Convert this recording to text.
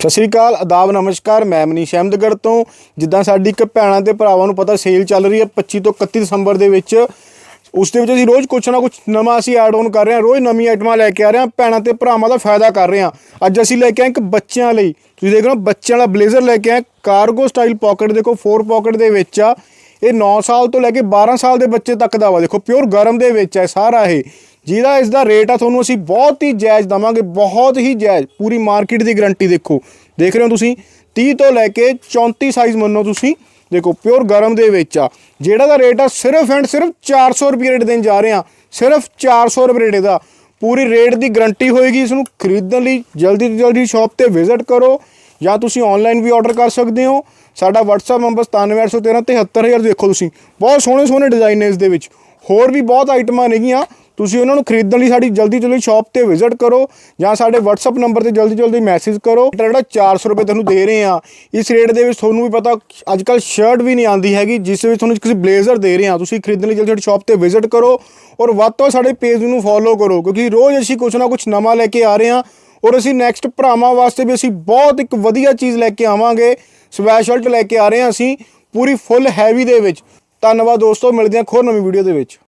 ਸਤਿ ਸ਼੍ਰੀ ਅਕਾਲ ਆਦਾਬ ਨਮਸਕਾਰ, ਮੈਂ ਮਨੀਸ਼ ਅਹਿਮਦਗੜ੍ਹ ਤੋਂ। ਜਿੱਦਾਂ ਸਾਡੀ ਇੱਕ ਭੈਣਾਂ ਤੇ ਭਰਾਵਾਂ ਨੂੰ ਪਤਾ ਸੇਲ ਚੱਲ ਰਹੀ ਹੈ 25 ਤੋਂ 31 ਦਸੰਬਰ ਦੇ ਵਿੱਚ। ਉਸ ਦੇ ਵਿੱਚ ਅਸੀਂ ਰੋਜ਼ ਕੁਛ ਨਾ ਕੁਛ ਨਵਾਂ ਅਸੀਂ ਐਡ ਆਨ ਕਰ ਰਹੇ ਹਾਂ, ਰੋਜ਼ ਨਵੀਂ ਆਈਟਮਾਂ ਲੈ ਕੇ ਆ ਰਹੇ ਹਾਂ, ਭੈਣਾਂ ਤੇ ਭਰਾਵਾਂ ਦਾ ਫਾਇਦਾ ਕਰ ਰਹੇ ਹਾਂ। ਅੱਜ ਅਸੀਂ ਲੈ ਕੇ ਆਏ ਇੱਕ ਬੱਚਿਆਂ ਲਈ। ਤੁਸੀਂ ਦੇਖ ਰਹੇ ਹੋ, ਬੱਚਿਆਂ ਵਾਲਾ ਬਲੇਜ਼ਰ ਲੈ ਕੇ ਆਏ ਕਾਰਗੋ ਸਟਾਈਲ ਪਾਕਟ ਦੇਖੋ 4 ਪਾਕਟ ਦੇ ਵਿੱਚ ਆ। ਇਹ 9 ਸਾਲ ਤੋਂ ਲੈ ਕੇ 12 ਸਾਲ ਦੇ ਬੱਚੇ ਤੱਕ ਦਾ ਵਾ। ਦੇਖੋ ਪਿਓਰ ਗਰਮ ਦੇ ਵਿੱਚ ਹੈ ਸਾਰਾ ਇਹ। ਜਿਹਦਾ ਇਸ ਦਾ ਰੇਟ ਆ ਤੁਹਾਨੂੰ ਅਸੀਂ ਬਹੁਤ ਹੀ ਜਾਇਜ਼ ਦਵਾਂਗੇ, ਬਹੁਤ ਹੀ ਜਾਇਜ਼, ਪੂਰੀ ਮਾਰਕੀਟ ਦੀ ਗਾਰੰਟੀ ਦੇਖੋ। ਦੇਖ ਰਹੇ ਹੋ ਤੁਸੀਂ 30 ਤੋਂ ਲੈ ਕੇ 34 ਸਾਈਜ਼ ਮੰਨੋ ਤੁਸੀਂ, ਦੇਖੋ ਪਿਓਰ ਗਰਮ ਦੇ ਵਿੱਚ ਆ। ਜਿਹੜਾ ਦਾ ਰੇਟ ਆ ਸਿਰਫ ਐਂਡ ਸਿਰਫ 400 ਰੁਪਏ ਰੇਟ ਦੇਣ ਜਾ ਰਹੇ ਆ, ਸਿਰਫ 400 ਰੁਪਏ ਰੇਟ ਦਾ। ਪੂਰੀ ਰੇਟ ਦੀ ਗਾਰੰਟੀ ਹੋਏਗੀ ਇਸ ਨੂੰ ਖਰੀਦਣ ਲਈ ਜਲਦੀ ਤੋਂ ਜਲਦੀ ਸ਼ਾਪ ਤੇ ਵਿਜ਼ਿਟ ਕਰੋ, ਜਾਂ ਤੁਸੀਂ ਆਨਲਾਈਨ ਵੀ ਆਰਡਰ ਕਰ ਸਕਦੇ ਹੋ। ਸਾਡਾ WhatsApp ਨੰਬਰ 9713 73000 ਦੇਖੋ ਤੁਸੀਂ। ਬਹੁਤ ਸੋਹਣੇ ਸੋਹਣੇ ਡਿਜ਼ਾਈਨ ਨੇ ਇਸ ਦੇ ਵਿੱਚ। ਹੋਰ ਵੀ ਬਹੁਤ ਆਈਟਮਾਂ ਨੇਗੀਆਂ ਤੁਸੀਂ ਉਹਨਾਂ ਨੂੰ ਖਰੀਦਣ ਲਈ ਸਾਡੀ ਜਲਦੀ ਜਲਦੀ ਸ਼ਾਪ ਤੇ ਵਿਜ਼ਿਟ ਕਰੋ ਜਾਂ ਸਾਡੇ WhatsApp ਨੰਬਰ ਤੇ ਜਲਦੀ ਜਲਦੀ ਮੈਸੇਜ ਕਰੋ। ਇਹ ਜਿਹੜਾ 400 ਰੁਪਏ ਤੁਹਾਨੂੰ ਦੇ ਰਹੇ ਆ ਇਸ ਰੇਟ ਦੇ ਵਿੱਚ ਤੁਹਾਨੂੰ ਵੀ ਪਤਾ ਅੱਜ ਕੱਲ ਸ਼ਰਟ ਵੀ ਨਹੀਂ ਆਉਂਦੀ ਹੈਗੀ, ਜਿਸ ਵਿੱਚ ਤੁਹਾਨੂੰ ਕਿਸੇ ਬਲੇਜ਼ਰ ਦੇ ਰਹੇ ਆ ਤੁਸੀਂ ਖਰੀਦਣ ਲਈ ਜਲਦੀ ਸਾਡੀ ਸ਼ਾਪ ਤੇ ਵਿਜ਼ਿਟ ਕਰੋ ਔਰ ਵੱਧ ਤੋਂ ਸਾਡੇ ਪੇਜ ਨੂੰ ਫੋਲੋ ਕਰੋ, ਕਿਉਂਕਿ ਰੋਜ਼ ਅਸੀਂ ਕੁਛ ਨਾ ਕੁਛ ਨਵਾਂ ਲੈ ਕੇ ਆ ਰਹੇ ਹਾਂ ਔਰ ਅਸੀਂ ਨੈਕਸਟ ਭਰਾਵਾਂ ਵਾਸਤੇ ਵੀ ਅਸੀਂ ਬਹੁਤ ਇੱਕ ਵਧੀਆ ਚੀਜ਼ ਲੈ ਕੇ ਆਵਾਂਗੇ ਸਵੈਸ਼ਲਟ ਲੈ ਕੇ ਆ ਰਹੇ ਹਾਂ ਅਸੀਂ ਪੂਰੀ ਫੁੱਲ ਹੈਵੀ ਦੇ ਵਿੱਚ। ਧੰਨਵਾਦ ਦੋਸਤੋ, ਮਿਲਦੇ ਹਾਂ ਖੋਰ ਨਵੀਂ ਵੀਡੀਓ ਦੇ ਵਿੱਚ।